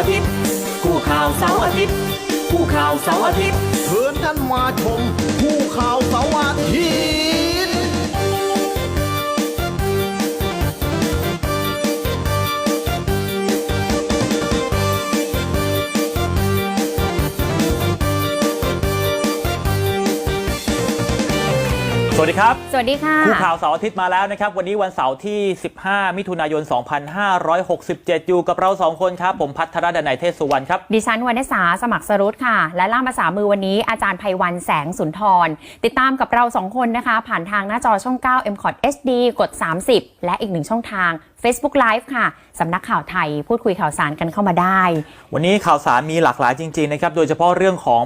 อาทิตย์คู่ข่าวเสาร์อาทิตย์คู่ข่าวเสาร์อาทิตย์เชิญท่านมาชม สวัสดีครับ สวัสดีค่ะคู่ข่าวเสาร์อาทิตย์มาแล้วนะครับ วันนี้วันเสาร์ที่ 15 มิถุนายน 2567 อยู่กับเรา 2 คนครับ ผมพัทรดนัยเทศสุวรรณครับ ดิฉันวรรณสาสมัครสรุตค่ะ และล่ามภาษามือวันนี้อาจารย์ไพวันแสงสุนทร ติดตามกับเรา 2 คนนะคะ ผ่านทางหน้าจอช่อง 9 m c o t HD กด 30 และอีกหนึ่งช่องทาง Facebook Live ค่ะ สำนักข่าวไทยพูดคุยข่าวสารกันเข้ามาได้ วันนี้ข่าวสารมีหลากหลายจริงๆนะครับโดยเฉพาะเรื่องของ